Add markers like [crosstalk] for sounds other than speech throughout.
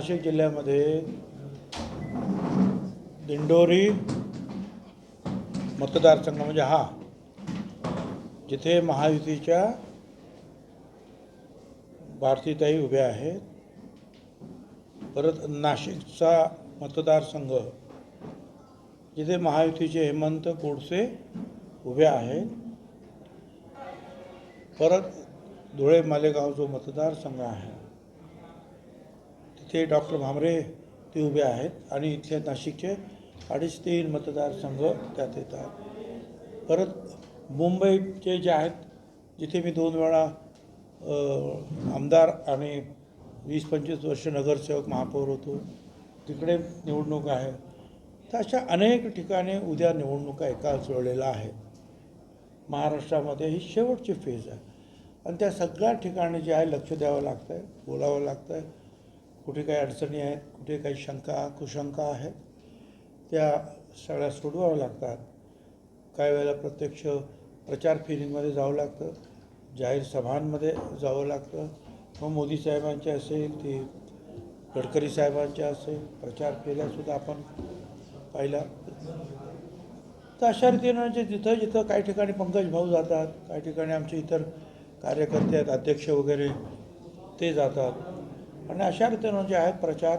नाशिक जिल्ह्यामध्ये दिंडोरी मतदारसंघ म्हणजे हा जिथे महायुतीच्या भारतीताई उभ्या आहेत. परत नाशिकचा मतदारसंघ जिथे महायुतीचे हेमंत गोडसे उभे आहेत. परत धुळे मालेगाव जो मतदारसंघ आहे. ते डॉक्टर भामरे ते उभे आहेत आणि इथले नाशिकचे अडीच तीन मतदारसंघ त्यात येतात. परत मुंबईचे जे आहेत जिथे मी दोन वेळा आमदार आणि वीस पंचवीस वर्ष नगरसेवक महापौर होतो तिकडे निवडणूक आहे. तर अशा अनेक ठिकाणी उद्या निवडणुका एकाच वेळेला आहेत महाराष्ट्रामध्ये ही शेवटची फेज आहे. आणि त्या सगळ्या ठिकाणी जे आहे लक्ष द्यावं लागतं आहे बोलावं लागतं आहे कुठे काही अडचणी आहेत कुठे काही शंका कुशंका आहेत त्या सगळ्या सोडवाव्या लागतात. काही वेळेला प्रत्यक्ष प्रचार फेरींमध्ये जावं लागतं जाहीर सभांमध्ये जावं लागतं. मग मोदी साहेबांचे असेल ते गडकरी साहेबांचे असेल प्रचार फेऱ्यासुद्धा आपण पाहिला. तर अशा रीतीनं म्हणजे जिथं जिथं काही ठिकाणी पंकज भाऊ जातात काही ठिकाणी आमचे इतर कार्यकर्ते आहेत अध्यक्ष वगैरे ते जातात. आणि अशा रीतीनं जे आहेत प्रचार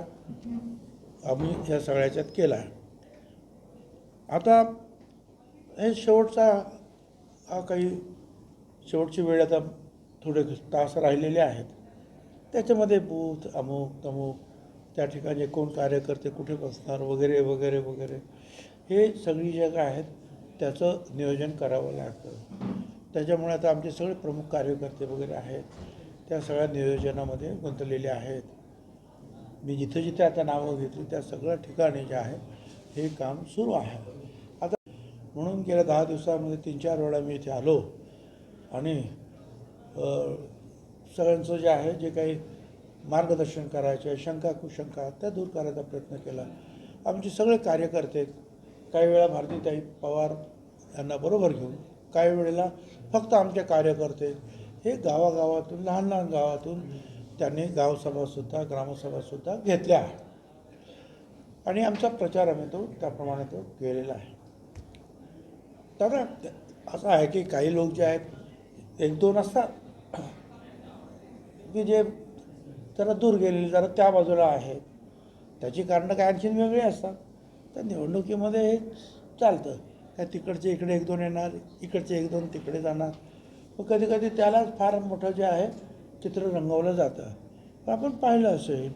आम्ही या सगळ्याच्यात केला आहे. आता हे शेवटचा हा काही शेवटची वेळ आता थोडे तास राहिलेले आहेत. त्याच्यामध्ये बूथ अमुक तमुक त्या ठिकाणी कोण कार्यकर्ते कुठे बसणार वगैरे वगैरे वगैरे हे सगळी जग आहेत त्याचं नियोजन करावं लागतं. त्याच्यामुळे आता आमचे सगळे प्रमुख कार्यकर्ते वगैरे आहेत. त्या सगळ्या नियोजनामध्ये गुंतलेले आहेत. मी जिथं जिथे आता नावं घेतली त्या सगळ्या ठिकाणी जे आहे हे काम सुरू आहे. आता म्हणून गेल्या दहा दिवसामध्ये तीन चार वेळा मी इथे आलो आणि सगळ्यांचं जे आहे जे काही मार्गदर्शन करायचे शंका कुशंका त्या दूर करायचा प्रयत्न केला. आमचे सगळे कार्यकर्ते काही वेळा भारतीताई पवार यांना बरोबर घेऊन काही वेळेला फक्त आमचे कार्यकर्ते हे गावागावातून लहान लहान गावातून त्यांनी गावसभासुद्धा ग्रामसभासुद्धा घेतल्या. आहेत आणि आमचा प्रचार आम्ही तो त्याप्रमाणे तो केलेला आहे. तर असं आहे की काही लोक जे आहेत एक दोन असतात. की जे जरा दूर गेलेले जरा त्या बाजूला आहेत. त्याची कारणं काय आणखीन वेगळी असतात. तर निवडणुकीमध्ये हे चालतं. काय तिकडचे इकडे एक दोन येणार इकडचे एक दोन तिकडे जाणार. मग कधी कधी त्यालाच फार मोठं जे आहे चित्र रंगवलं जातं. पण आपण पाहिलं असेल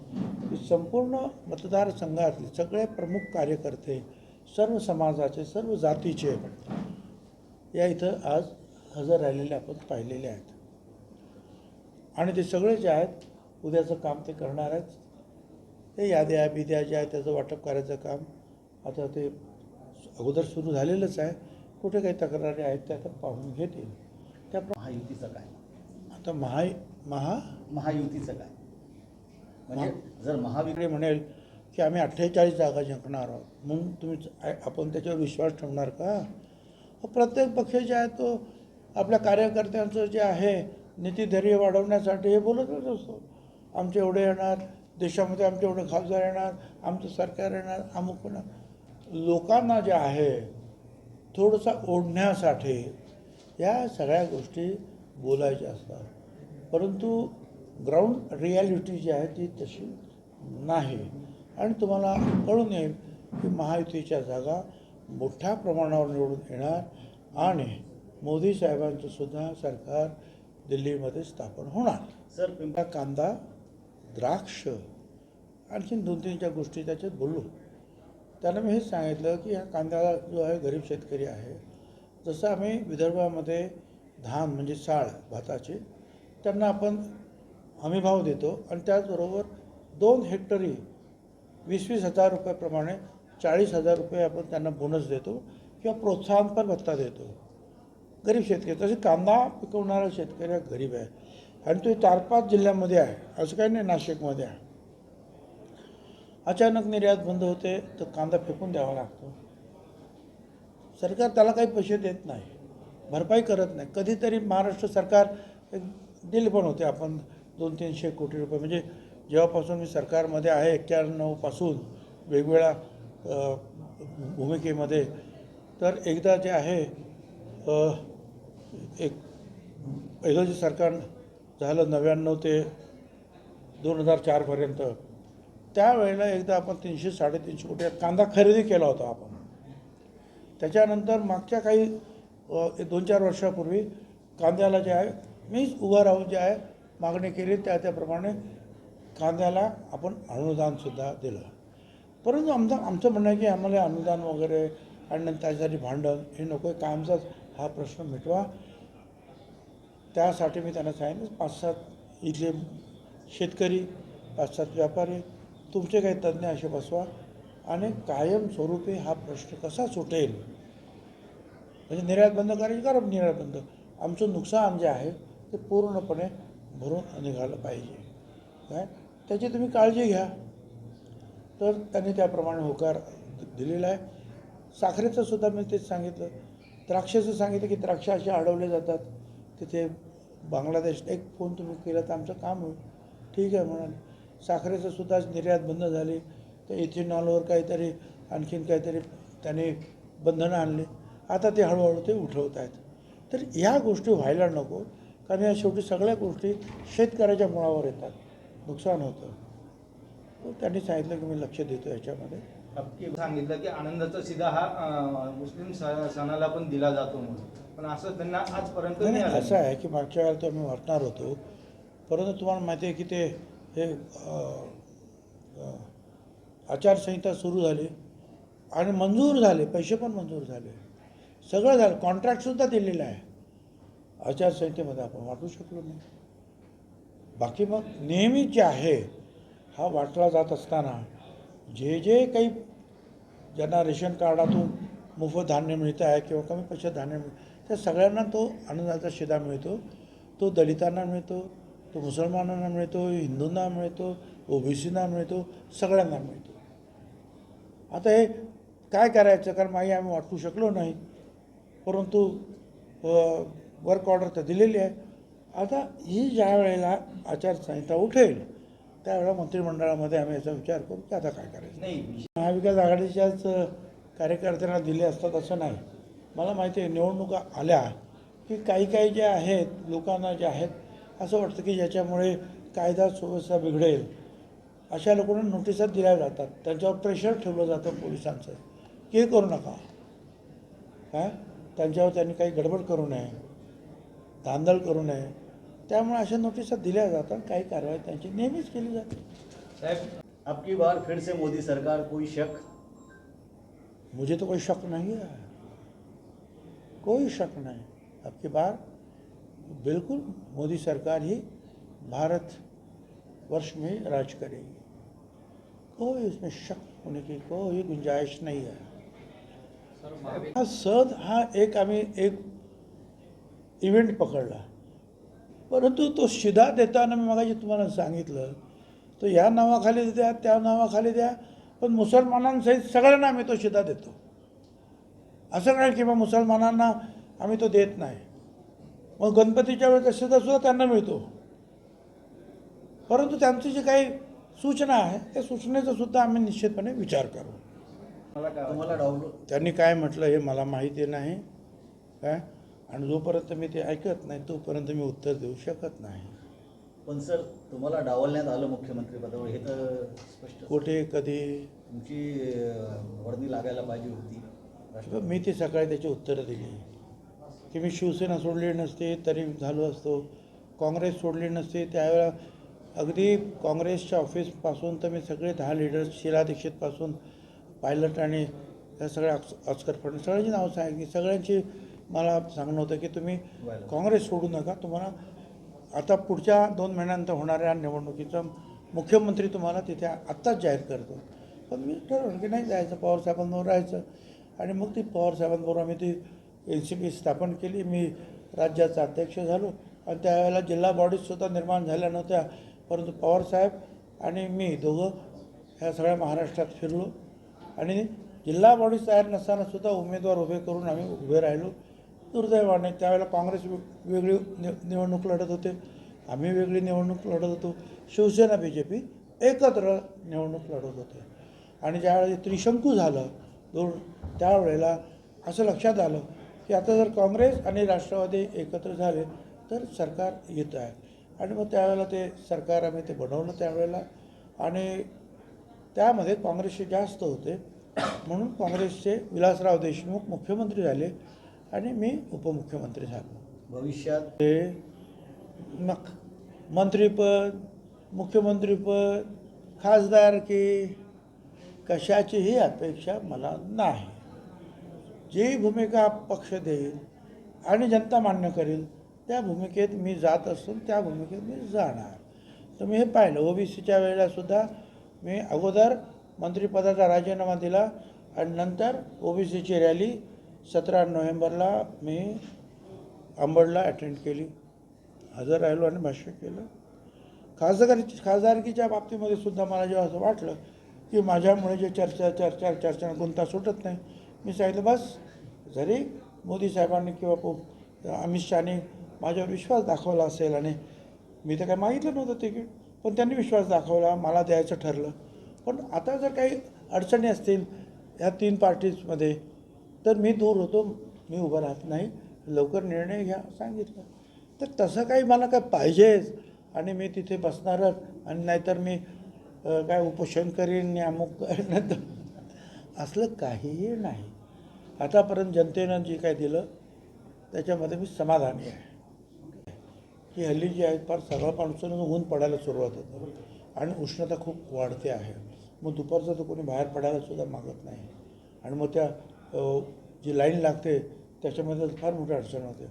की संपूर्ण मतदारसंघातले सगळे प्रमुख कार्यकर्ते सर्व समाजाचे सर्व जातीचे या इथं आज हजर राहिलेले आपण पाहिलेले आहेत. आणि ते सगळे जे आहेत उद्याचं काम ते करणार आहेत. ते याद्या बिद्या ज्या आहेत त्याचं वाटप करायचं काम आता ते अगोदर सुरू झालेलंच आहे. कुठे काही तक्रारी आहेत त्या आता पाहून घेतील. त्याप्रमाणे महायुतीचं काय? आता महा महा महायुतीचं काय? म्हणजे जर महाविकास इकडे म्हणेल की आम्ही अठ्ठेचाळीस जागा जिंकणार आहोत. म्हणून तुम्ही आपण त्याच्यावर विश्वास ठेवणार का? प्रत्येक पक्ष जे आहे तो आपल्या कार्यकर्त्यांचं जे आहे नीतिधैर्य वाढवण्यासाठी हे बोलतच असतो. आमचे एवढे येणार देशामध्ये आमचे एवढे खासदार येणार आमचं सरकार येणार अमुक लोकांना जे आहे थोडंसं ओढण्यासाठी या सगळ्या गोष्टी बोलायच्या असतात. परंतु ग्राउंड रियालिटी जी आहे ती तशी नाही. आणि तुम्हाला कळून येईल की महायुतीच्या जागा मोठ्या प्रमाणावर निवडून येणार आणि मोदी साहेबांचं सुद्धा सरकार दिल्लीमध्ये स्थापन होणार. सर पिंपळा कांदा द्राक्ष आणखीन दोन तीन ज्या गोष्टी त्याच्यात बोललो. त्यांना मी हेच सांगितलं की हा कांदा जो आहे गरीब शेतकरी आहे. जसं आम्ही विदर्भामध्ये धान म्हणजे साळ भाताचे त्यांना आपण हमीभाव देतो आणि त्याचबरोबर दोन हेक्टरी वीस वीस हजार रुपयाप्रमाणे चाळीस हजार रुपये आपण त्यांना बोनस देतो किंवा प्रोत्साहनपर भत्ता देतो. गरीब शेतकरी तसे कांदा पिकवणारा शेतकरी हा गरीब आहे. आणि तो चार पाच जिल्ह्यामध्ये आहे असं काही नाही नाशिकमध्ये आहे. अचानक निर्यात बंद होते तर कांदा फेकून द्यावा लागतो. सरकार त्याला काही पैसे देत नाही. भरपाई करत नाही. कधीतरी महाराष्ट्र सरकार एक दिले पण होते आपण दोन तीनशे कोटी रुपये. म्हणजे जेव्हापासून मी सरकारमध्ये आहे एक्क्याण्णवपासून वेगवेगळ्या भूमिकेमध्ये. तर एकदा जे आहे एक पहिलं जे सरकार झालं नव्याण्णव ते दोन हजार चारपर्यंत त्यावेळेला एकदा आपण तीनशे साडेतीनशे कोटी कांदा खरेदी केला होता आपण. त्याच्यानंतर मागच्या काही दोन चार वर्षापूर्वी कांद्याला जे आहे मीच उभं राहून जे आहे मागणी केली त्या त्याप्रमाणे कांद्याला आपण अनुदानसुद्धा दिलं. परंतु आमचं आमचं म्हणणं आहे की आम्हाला अनुदान वगैरे आणि नंतर त्याच्यासाठी भांडण हे नको आहे कायमचाच हा प्रश्न मिटवा. त्यासाठी मी त्यांना सांगितलं पाच सात इथले शेतकरी पाच सात व्यापारी तुमचे काही तज्ज्ञ असे बसवा. आणि कायमस्वरूपी हा प्रश्न कसा सुटेल? म्हणजे निर्यात बंद करायची करा निर्यात बंद? आमचं नुकसान जे आहे ते पूर्णपणे भरून निघालं पाहिजे. काय? त्याची तुम्ही काळजी घ्या. तर त्यांनी त्याप्रमाणे होकार दिलेला आहे. साखरेचं सुद्धा मी तेच सांगितलं. द्राक्षाचं सांगितलं की द्राक्ष असे अडवले जातात. तिथे बांगलादेश एक फोन तुम्ही केला तर आमचं काम होईल. ठीक आहे म्हणाले साखरेचं सुद्धा निर्यात बंद झाली. तर इथेनॉलवर काहीतरी आणखीन काहीतरी त्याने बंधनं आणली. आता ते हळूहळू ते उठवत आहेत. तर ह्या गोष्टी व्हायला नको कारण या शेवटी सगळ्या गोष्टी शेतकऱ्याच्या मुळावर येतात. नुकसान होतं. त्यांनी सांगितलं की मी लक्ष देतो याच्यामध्ये. सांगितलं की आनंदाचा शिदा हा मुस्लिम सणाला पण दिला जातो म्हणून. पण असं त्यांना आजपर्यंत नाही. असं आहे की मागच्या वेळेला तर आम्ही वाटणार होतो. परंतु तुम्हाला माहिती आहे की ते हे आचारसंहिता सुरू झाली आणि मंजूर झाले पैसे पण मंजूर झाले. सगळं झालं. कॉन्ट्रॅक्टसुद्धा दिलेलं आहे. आचारसंहितेमध्ये आपण वाटू शकलो नाही. बाकी मग नेहमी जे आहे हा वाटला जात असताना जे जे काही ज्यांना रेशन कार्डातून मोफत धान्य मिळतं आहे किंवा कमी पैशात धान्य मिळतं त्या सगळ्यांना तो आनंदाचा शिदा मिळतो. तो दलितांना मिळतो तो मुसलमानांना मिळतो हिंदूंना मिळतो ओबीसींना मिळतो सगळ्यांना मिळतो. आता हे काय करायचं? कारण मागे आम्ही वाटू शकलो नाही. परंतु वर्क ऑर्डर तर दिलेली आहे. आता ही ज्या वेळेला आचारसंहिता उठेल त्यावेळेला मंत्रिमंडळामध्ये आम्ही याचा विचार करू की आता काय करायचं? नाही महाविकास आघाडीच्याच कार्यकर्त्यांना दिले असतात असं नाही. मला माहिती आहे निवडणुका आल्या की काही काही जे आहेत लोकांना जे आहेत असं वाटतं की ज्याच्यामुळे कायदा सुव्यवस्था बिघडेल अशा लोकांना नोटिसा दिल्या जातात. त्यांच्यावर प्रेशर ठेवलं जातं पोलिसांचं. की हे करू नका. काय त्यांच्यावर त्यांनी काही गडबड करू नये. धांदल करू नये. त्यामुळे अशा नोटिसा दिल्या जातात काही कारवाई त्यांची नेहमीच केली जाते. साहेब आपकी बार फिर से मोदी सरकार कोई शक? मुझे तो कोई शक नहीं है। कोई शक नहीं। अब की बार बिल्कुल मोदी सरकार ही भारत वर्ष में राज करेगी। कोई उसमें शक होने की कोई गुंजाइश नहीं है। हा सण हा एक आम्ही एक इव्हेंट पकडला। परंतु तो शिदा देताना मी मगाशी तुम्हाला सांगितलं तो या नावाखाली द्या त्या नावाखाली द्या पण मुसलमानांसहित सगळ्यांना आम्ही तो शिदा देतो. असं नाही की बा मुसलमानांना आम्ही तो देत नाही. मग गणपतीच्या वेळेचा शिदा सुद्धा त्यांना मिळतो. परंतु त्यांची जी काही सूचना आहे. त्या सूचनेचा सुद्धा आम्ही निश्चितपणे विचार करू. त्यांनी काय म्हटलं हे मला माहिती नाही. काय? आणि जोपर्यंत मी ते ऐकत नाही तोपर्यंत मी उत्तर देऊ शकत नाही. पण सर तुम्हाला डावलण्यात आलं मुख्यमंत्रीपदावर हे तर स्पष्ट कुठे कधी? तुमची अं, वर्दी लागायला पाहिजे होती. मी ती सकाळी त्याची उत्तरं दिली. की मी शिवसेना सोडली नसते तरी झालो असतो. काँग्रेस सोडली नसते त्यावेळेला अगदी काँग्रेसच्या ऑफिसपासून तर मी सगळे दहा लिडर्स शिला दीक्षितपासून पायलट आणि या सगळ्या ऑस्कर फडणवीस सगळ्यांची नावं सांगितली. सगळ्यांची मला सांगणं होतं की तुम्ही. काँग्रेस सोडू नका. तुम्हाला आता पुढच्या दोन महिन्यानंतर होणाऱ्या निवडणुकीचा मुख्यमंत्री तुम्हाला तिथे आत्ताच जाहीर करतो. पण मी ठरवलं की नाही जायचं पवारसाहेबांबरोबर राहायचं. आणि मग ती पवारसाहेबांबरोबर आम्ही ती एन सी पी स्थापन केली. मी राज्याचा अध्यक्ष झालो. आणि त्यावेळेला जिल्हा बॉडीजसुद्धा निर्माण झाल्या नव्हत्या. परंतु पवारसाहेब आणि मी दोघं ह्या सगळ्या महाराष्ट्रात फिरलो. आणि जिल्हा बॉडीज तयार नसतानासुद्धा उमेदवार उभे करून आम्ही उभे राहिलो. दुर्दैवाने त्यावेळेला काँग्रेस वेगळी नि निवडणूक लढत होते. आम्ही वेगळी निवडणूक लढत होतो. शिवसेना बी जे पी एकत्र निवडणूक लढत होते. आणि ज्यावेळेला त्रिशंकू झालं दोन त्यावेळेला असं लक्षात आलं की आता जर काँग्रेस आणि राष्ट्रवादी एकत्र झाले तर सरकार येत आहे. आणि मग त्यावेळेला ते सरकार आम्ही ते बनवलं त्यावेळेला. आणि त्यामध्ये काँग्रेसचे जास्त होते. म्हणून काँग्रेसचे विलासराव देशमुख मुख्यमंत्री झाले आणि मी उपमुख्यमंत्री झालो. भविष्यात? ते मग मंत्रीपद मुख्यमंत्रीपद खासदारकी कशाचीही अपेक्षा मला नाही. जी भूमिका पक्ष देईल आणि जनता मान्य करेल त्या भूमिकेत मी जात असून त्या भूमिकेत मी जाणार. तर मी हे पाहिलं ओबीसीच्या वेळेलासुद्धा मी अगोदर मंत्रिपदाचा राजीनामा दिला आणि नंतर ओबीसीची रॅली सतरा नोव्हेंबरला मी अंबडला अटेंड केली. हजर राहिलो आणि भाष्य केलं. खासदार खासदारकीच्या बाबतीमध्ये सुद्धा मला जेव्हा असं वाटलं की माझ्यामुळे जे चर्चा चर्चा चर्चा गुंता सुटत नाही मी सांगितलं बस जरी मोदी साहेबांनी किंवा अमित शहानी माझ्यावर विश्वास दाखवला असेल आणि मी तर काय मागितलं नव्हतं तिकीट पण त्यांनी विश्वास दाखवला मला द्यायचं ठरलं. पण आता जर काही अडचणी असतील ह्या तीन पार्टीजमध्ये तर मी दूर होतो मी उभं राहत नाही. लवकर निर्णय घ्या सांगितलं. तर तसं काही मला काय पाहिजेच. आणि मी तिथे बसणारच. आणि नाहीतर मी काय उपोषण करीन आणि अमुक करीन. [laughs] असलं काहीही नाही. आतापर्यंत जनतेनं जे काय दिलं त्याच्यामध्ये मी समाधानी आहे. ही हल्ली जी आहे फार सकाळपासून ऊन पडायला सुरुवात होतं. आणि उष्णता खूप वाढते आहे. मग दुपारचं तर कोणी बाहेर पडायला सुद्धा मागत नाही. आणि मग त्या जी लाईन लागते त्याच्यामध्ये फार मोठी अडचण होते.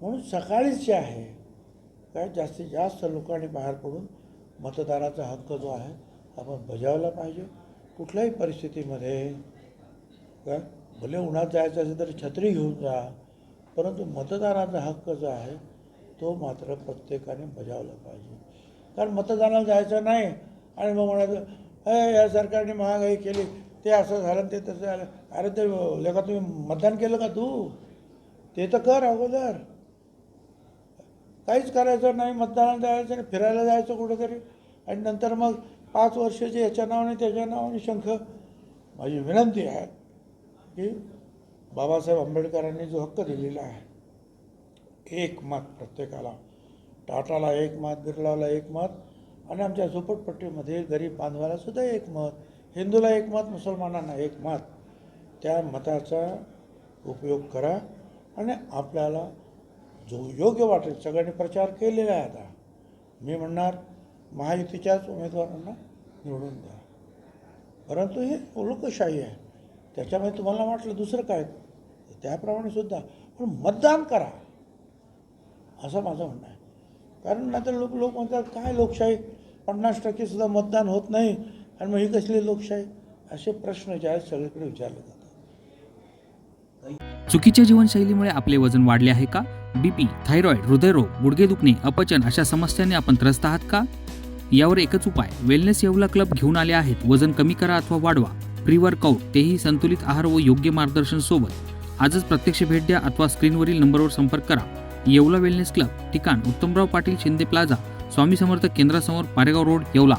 म्हणून सकाळीच जे आहे काय जास्तीत जास्त लोकांनी बाहेर पडून मतदानाचा हक्क जो आहे आपण बजावला पाहिजे. कुठल्याही परिस्थितीमध्ये काय भले उन्हात जायचं असेल तर छत्री घेऊन जा. परंतु मतदानाचा हक्क जो आहे तो मात्र प्रत्येकाने बजावला पाहिजे. कारण मतदानाला जायचं नाही आणि मग म्हणायचं अय या सरकारने महागाई केली ते असं झालं ते तसं झालं. अरे ते लेखा तुम्ही मतदान केलं का तू? ते तर कर अगोदर. काहीच करायचं नाही मतदानाला जायचं नाही फिरायला जायचं कुठंतरी. आणि नंतर मग पाच वर्षाचे याच्या नावाने त्याच्या नावाने शंख. माझी विनंती आहे की बाबासाहेब आंबेडकरांनी जो हक्क दिलेला आहे एक मत प्रत्येकाला. टाटाला एक मत बिर्लाला एक मत आणि आमच्या झोपडपट्टीमध्ये गरीब बांधवाला सुद्धा एक मत हिंदूला एक मत मुसलमानांना एक मत. त्या मताचा उपयोग करा आणि आपल्याला जो योग्य वाटेल सगळ्यांनी प्रचार केलेला आहे आता. मी म्हणणार महायुतीच्याच उमेदवारांना निवडून द्या. परंतु हे लोकशाही आहे. त्याच्यामध्ये तुम्हाला वाटलं दुसरं काय? त्याप्रमाणे सुद्धा. पण मतदान करा. असं माझं म्हणणं आहे. कारण नाहीतर लोक लोक म्हणतात काय लोकशाही? पन्नास टक्केसुद्धा मतदान होत नाही. आणि मग ही कसली लोकशाही? असे प्रश्न जे आहेत सगळीकडे विचारले जातात. चुकीच्या जीवनशैलीमुळे आपले वजन वाढले आहे का? बीपी थायरॉईड हृदयरोग गुडघे दुखणे अपचन अशा समस्यांनी आपण त्रस्त आहात का? यावर एकच उपाय वेलनेस येवला क्लब घेऊन आले आहेत. वजन कमी करा अथवा वाढवा. प्री वर्कआउट तेही संतुलित आहार व योग्य मार्गदर्शन सोबत. आजच प्रत्यक्ष भेट द्या अथवा स्क्रीनवरील नंबरवर संपर्क करा. येवला वेलनेस क्लब ठिकाण उत्तमराव पाटील शिंदे प्लाझा स्वामी समर्थ केंद्रासमोर पारेगाव रोड येवला.